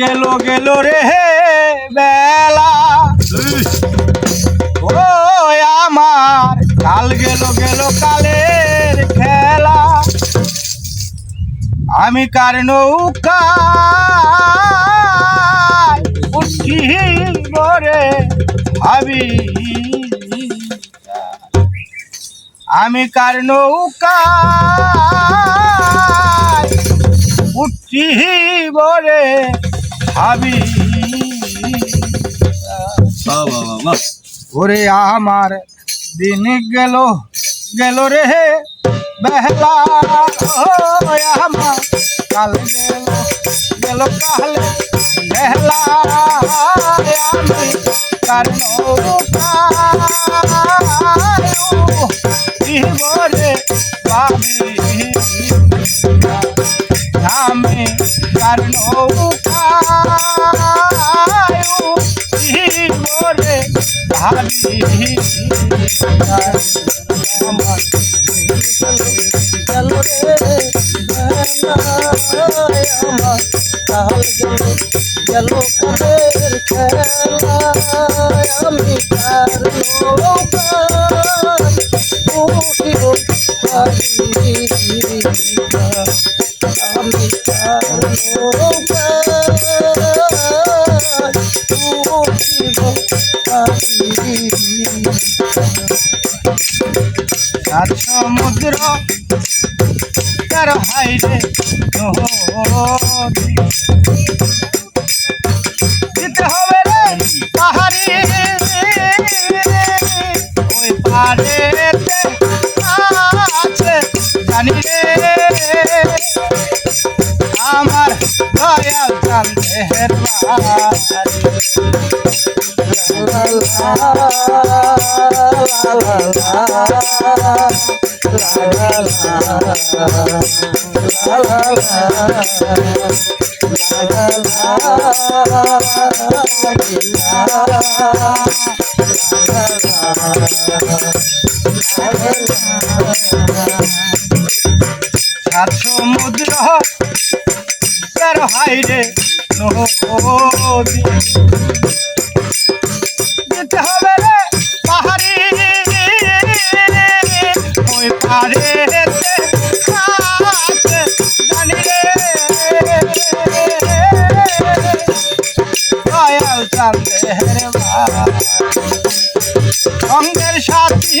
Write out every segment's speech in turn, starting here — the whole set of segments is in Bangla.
গেল গেল রে বেলা। ও আমার কাল গেল গেল কালের খেলা। আমি কার নৌকা উঠি বরে ভাবি। আমি কার নৌকা উঠি বরে ভাবি বাহ বাহ বাহ বাহ ওরে আমার দিন গেল গেল রে বেহলা ও আমার কাল গেল গেল কাল বেহলা আমি কার নৌকারে পাবি আমি কার নৌকারে গেল গেল খেলা আমি আর সমুদ্র, তার হাইরে দিতে হবে রে পাহাড়ি। ওই পারে আছে, জানি রে। আমার দয়াল চান্দের বাড়ি। সাত সমুদ্র হাইরে নদী। সঙ্গের সাথী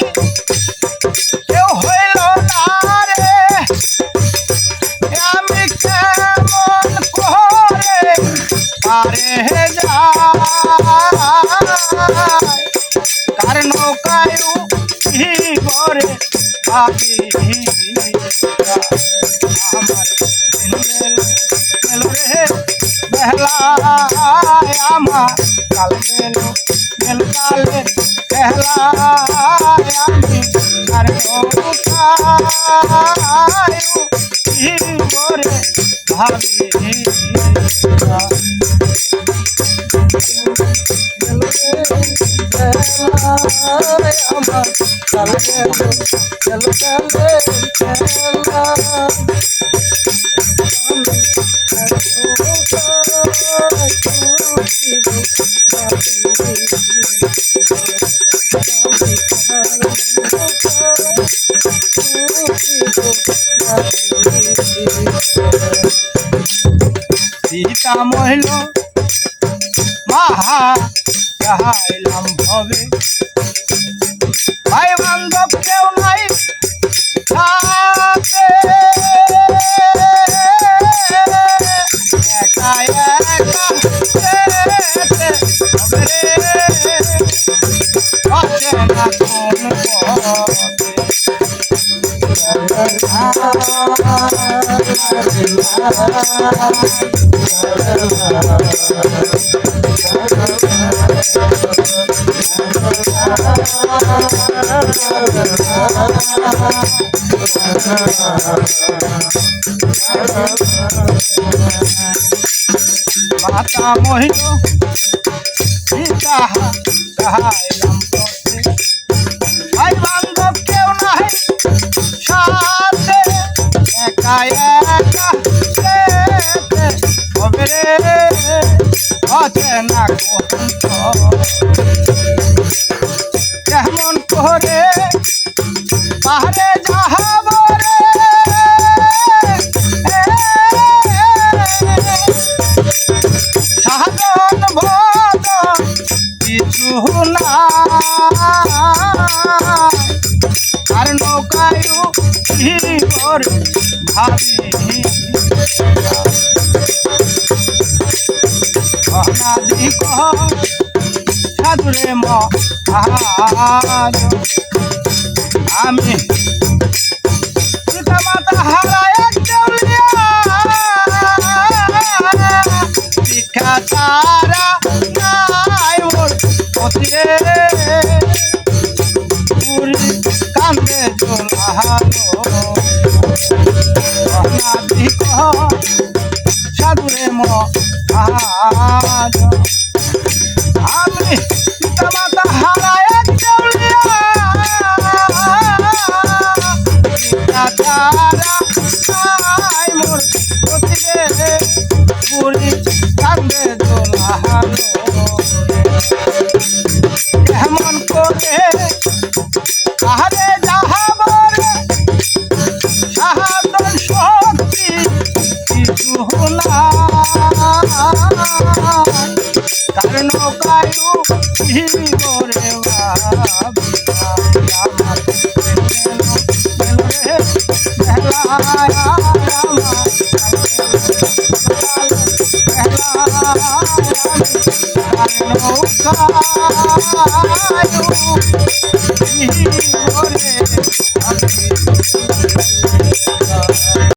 কেউ হইল না রে আমি কেমন করে পারে কার নৌকায় ভাবি আমার দিন গেল গেল রে বেহলায় আমার কাল গেল গেল কালে বেহলায় আমি। কার নৌকায় উঠি করে ভাবি আমার কাল গেল গেল সীতা মহিল মাহা গাইলাম ভবে ভাই বান্ধব কেউ নাই একা একা। অচেনা কোন মাতা মহিল সীতা গাইলাম পথে রে কেমন করে পাহাড়ে যাহাব সাধন ভজন কিছু না আর নৌকায়ু ভাবি সাধুরে মহাজ আমি পিতা মাতা হারায় শিক্ষা তারা নাই মোর পথে কান্দে কহ সাধুরে মহাজ নৌকায়ু করে নৌকায়ু করে